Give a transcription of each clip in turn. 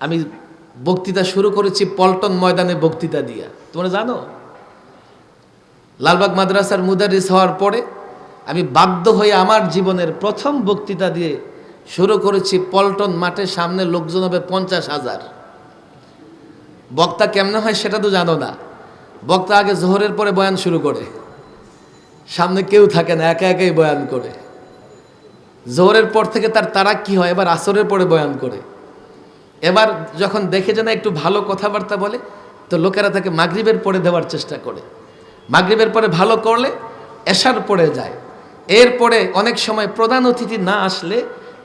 আমি বক্তৃতা শুরু করেছি পল্টন ময়দানে বক্তৃতা দিয়া। তোমরা জানো? লালবাগ মাদ্রাসার মুদারিস হওয়ার পরে আমি বাধ্য হয়ে আমার জীবনের প্রথম বক্তৃতা দিয়ে শুরু করেছি পল্টন মাঠের সামনে লোকজন হবে পঞ্চাশ হাজার। বক্তা কেমন হয় সেটা তো জানো না। বক্তা আগে জোহরের পরে বয়ান শুরু করে। সামনে কেউ থাকে না, একা একাই বয়ান করে। জোহরের পর থেকে তার তারা কি হয়, এবার আসরের পরে বয়ান করে। এবার যখন দেখে যে না একটু ভালো কথাবার্তা বলে, তো লোকেরা তাকে মাগরিবের পরে দেওয়ার চেষ্টা করে। মাগরিবের পরে ভালো করলে এশার পড়ে যায়। এরপরে অনেক সময় প্রধান অতিথি না আসলে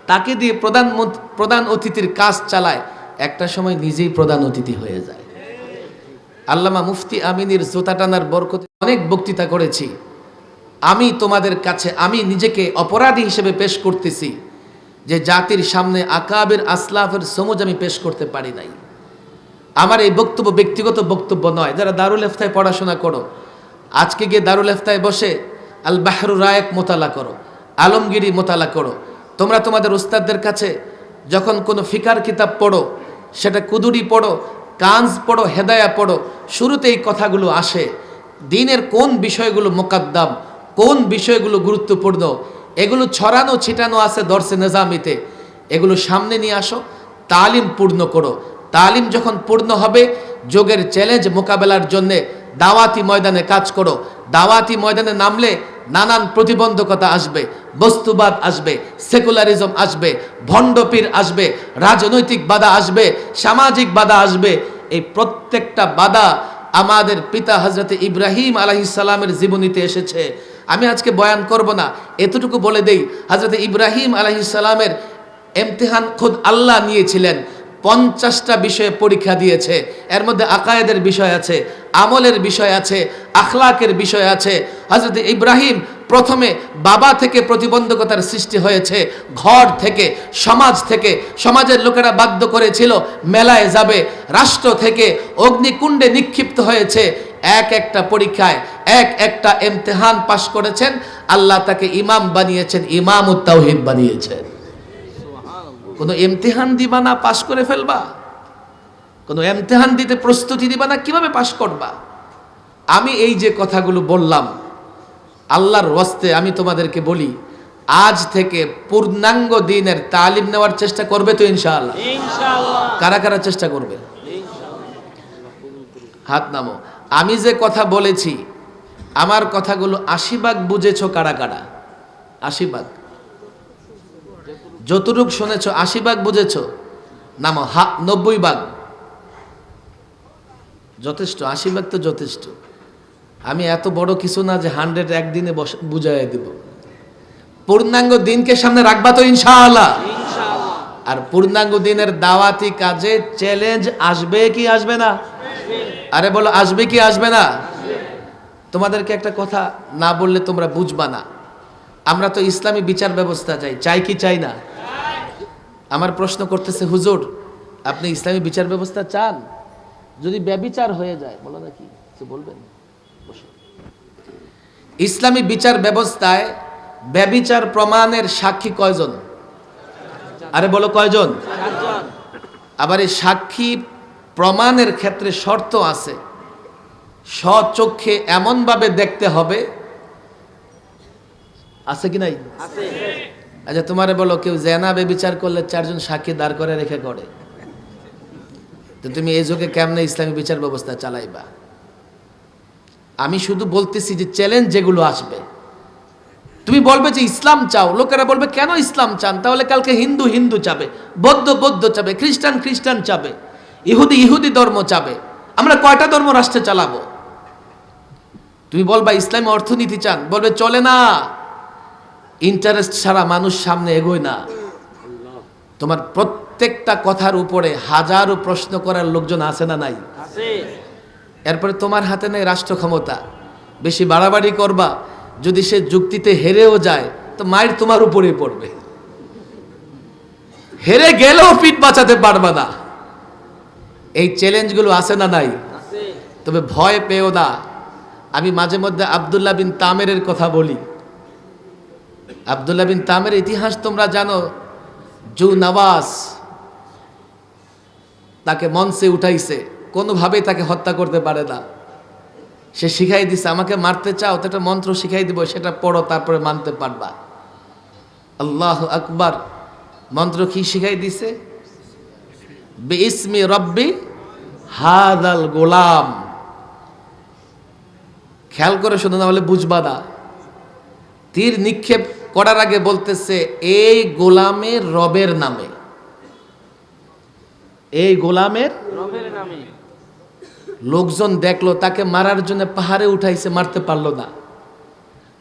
তাকে দিয়ে প্রধান প্রধান অতিথির কাজ চালায়। একটা সময় নিজেই প্রধান অতিথি হয়ে যায়। আল্লামা মুফতি আমিনীর জোতা টানার বরকতে, অনেক বক্তৃতা করেছি। আমি তোমাদের কাছে, আমি নিজেকে অপরাধী হিসেবে পেশ করতেছি। যে জাতির সামনে আকাবের আসলাফের সমুজ আমি পেশ করতে পারি নাই। আমার এই বক্তব্য ব্যক্তিগত বক্তব্য নয়। যারা দারুল এফতায় পড়াশোনা করো, আজকে গিয়ে দারুল এফতায় বসে আল বাহরু রায়ক মোতালা করো, আলমগিরি মোতালা করো। তোমরা তোমাদের উস্তাদদের কাছে যখন কোনো ফিকার কিতাব পড়ো, সেটা কুদুরি পড়ো কাঞ্জ পড়ো, হেদায়া পড়ো শুরুতে এই কথাগুলো আসে। দিনের কোন বিষয়গুলো মোকাদ্দাম, কোন বিষয়গুলো গুরুত্বপূর্ণ এগুলো ছড়ানো, ছিটানো আছে দর্শে নেজামিতে। এগুলো সামনে নিয়ে আসো, তালিম পূর্ণ করো। তালিম যখন পূর্ণ হবে, যোগের চ্যালেঞ্জ মোকাবেলার জন্যে দাওয়াতি ময়দানে কাজ করো। দাওয়াতি ময়দানে নামলে নানান প্রতিবন্ধকতা আসবে, বস্তুবাদ আসবে সেকুলারিজম আসবে, ভণ্ডপীর আসবে, রাজনৈতিক বাধা আসবে, সামাজিক বাধা আসবে। এই প্রত্যেকটা বাধা আমাদের পিতা হজরত ইব্রাহিম আলাইসালামের জীবনীতে এসেছে। আমি আজকে বয়ান করব না। এতটুকু বলে দেই হজরত ইব্রাহিম আলাইসালামের এমতেহান খুদ আল্লাহ নিয়েছিলেন। পঞ্চাশটা বিষয়ে পরীক্ষা দিয়েছে। এর মধ্যে আকায়েদের বিষয় আছে, আমলের বিষয় আছে, আখলাকের বিষয় আছে। হজরত ইব্রাহিম প্রথমে বাবা থেকে প্রতিবন্ধকতার সৃষ্টি হয়েছে। ঘর থেকে, সমাজ থেকে, সমাজের লোকেরা বাধ্য করেছিল মেলায় যাবে। রাষ্ট্র থেকে অগ্নিকুণ্ডে নিক্ষিপ্ত হয়েছে। এক একটা পরীক্ষায় এক একটা এমতেহান পাশ করেছেন আল্লাহ তাকে ইমাম বানিয়েছেন ইমাম উত্তাহিদ বানিয়েছেন। কোনো এমতেহান দিবা না পাশ করে ফেলবা। কোনো এমতেহান দিতে প্রস্তুতি দিবা না কীভাবে পাশ করবা? আমি এই যে কথাগুলো বললাম আল্লাহর ওয়াস্তে আমি তোমাদেরকে বলি আজ থেকে পূর্ণাঙ্গ দিনের তালিম নেওয়ার চেষ্টা করবে তো ইনশাআল্লাহ। কারা কারা চেষ্টা করবে? হাত নামো। আমি যে কথা বলেছি আমার কথাগুলো আশি ভাগ বুঝেছ কারা কারা? আশি ভাগ যতটুক শুনেছ আশি ভাগ বুঝেছ? নাম হা নব্বই ভাগ। যথেষ্ট আশি ভাগ তো যথেষ্ট। আমি এত বড় কিছু না যে হান্ড্রেড একদিনে বুঝাই দেব। পূর্ণাঙ্গ দিনকে সামনে রাখবা তো ইনশাআল্লাহ। আর পূর্ণাঙ্গ দিনের দাওয়াতি কাজে চ্যালেঞ্জ আসবে কি আসবে না? আরে বলো আসবে কি আসবে না? তোমাদেরকে একটা কথা না বললে তোমরা বুঝবা না। আমরা তো ইসলামী বিচার ব্যবস্থা চাই। চাই কি চাই না? আমার প্রশ্ন করতেছে হুজুর আপনি ইসলামী বিচার ব্যবস্থা চান? যদি ব্যবিচার হয়ে যায় বলো না কি? কিছু বলবেন? ইসলামী বিচার ব্যবস্থায় ব্যবিচার প্রমাণের সাক্ষী কয়জন? আরে বলো কয়জন? আবার এই সাক্ষী প্রমাণের ক্ষেত্রে শর্ত আছে। স্বচক্ষে এমনভাবে দেখতে হবে। আছে কি নাই? আচ্ছা তোমারে বলো কেউ জেনা বিচার করলে চারজন সাক্ষী দাঁড় করে রেখে করে তো তুমি এই যুগে কেমনে ইসলামী বিচার ব্যবস্থা চালাইবা? আমি শুধু বলতেছি যে চ্যালেঞ্জ যেগুলো আসবে। তুমি বলবে যে ইসলাম চাও লোকেরা বলবে কেন ইসলাম চান? তাহলে কালকে হিন্দু হিন্দু চাবে বৌদ্ধ বৌদ্ধ চাবে খ্রিস্টান খ্রিস্টান চাবে ইহুদি ইহুদি ধর্ম চাবে। আমরা কয়টা ধর্ম রাষ্ট্রে চালাবো? তুমি বলবা ইসলামী অর্থনীতি চান। বলবে চলে না। ইন্টারেস্ট ছাড়া মানুষ সামনে এগোয় না। তোমার প্রত্যেকটা কথার উপরে হাজারো প্রশ্ন করার লোকজন আছে না নাই? এরপরে তোমার হাতে নেই রাষ্ট্র ক্ষমতা বেশি বাড়াবাড়ি করবা যদি সে যুক্তিতে হেরেও যায় তো মায়ের তোমার উপরেই পড়বে। হেরে গেলেও পিঠ বাঁচাতে পারবা না। এই চ্যালেঞ্জগুলো আছে না নাই? তবে ভয় পেও না। আমি মাঝে মধ্যে আবদুল্লাহ বিন তামেরের কথা বলি। আবদুল্লাহ বিন তামের ইতিহাস তোমরা জানো, জু নওয়াজ তাকে মঞ্চে উঠাইছে। কোনোভাবেই তাকে হত্যা করতে পারে না। সে শিখাই দিছে, আমাকে মারতে চাও, তো একটা মন্ত্র শিখাই দিব, সেটা পড়ো, তারপরে মানতে পারবা। আল্লাহ আকবার। মন্ত্র কি শিখাই দিছে? বে ইসমি রব্বি হাদাল গোলাম। খেয়াল করে শোনো না হলে বুঝবা না। তীর নিক্ষেপ করার আগে বলতেছে এই গোলামের রবের নামে। এই গোলামের? লোকজন দেখল তাকে মারার জন্য পাহাড়ে উঠাইছে মারতে পারল না।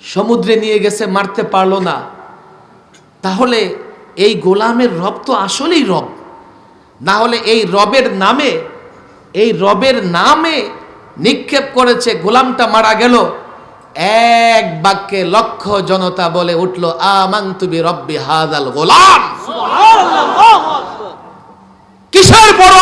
সমুদ্রে নিয়ে গেছে মারতে পারল না। তাহলে এই গোলামের রব তো আসলেই রব। না হলে এই রবের নামে এই রবের নামে নিক্ষেপ করেছে গোলামটা মারা গেল। এক বাক্যে লক্ষ জনতা বলে উঠল আমাং তুমি রব্বি হাজাল গোলাম কিসের বড়